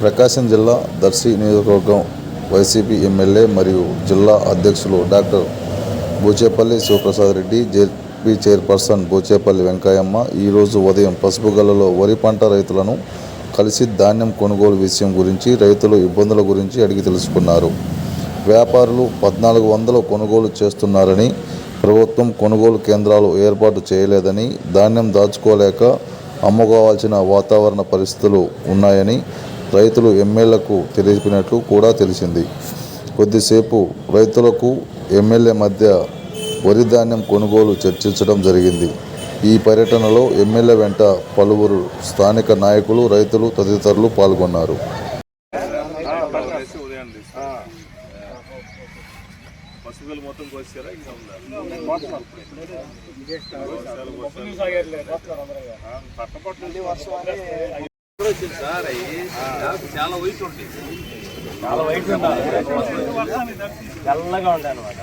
ప్రకాశం జిల్లా దర్శి నియోజకవర్గం YCP MLA మరియు జిల్లా అధ్యక్షులు doctor Buchepalli Sivaprasad Reddy ZP chairperson Buchepalli Venkayamma ఈరోజు ఉదయం పసుపుగల్లలో వరి పంట రైతులను కలిసి ధాన్యం కొనుగోలు విషయం గురించి రైతులు ఇబ్బందుల గురించి అడిగి తెలుసుకున్నారు. వ్యాపారులు పద్నాలుగు వందలు కొనుగోలు చేస్తున్నారని ప్రభుత్వం కొనుగోలు కేంద్రాలు ఏర్పాటు చేయలేదని ధాన్యం దాచుకోలేక అమ్ముకోవాల్సిన వాతావరణ పరిస్థితులు ఉన్నాయని రైతులు ఎమ్మెల్యేలకు తెలిపినట్లు కూడా తెలిసింది. కొద్దిసేపు రైతులకు ఎమ్మెల్యే మధ్య వరి ధాన్యం కొనుగోలు చర్చించడం జరిగింది. ఈ పర్యటనలో ఎమ్మెల్యే వెంట పలువురు స్థానిక నాయకులు రైతులు తదితరులు పాల్గొన్నారు. మొత్తం వచ్చింది సార్? అవి చాలా వైట్ ఉంటాయి చాలా వైట్ ఉండాలి తెల్లగా ఉండే అనమాట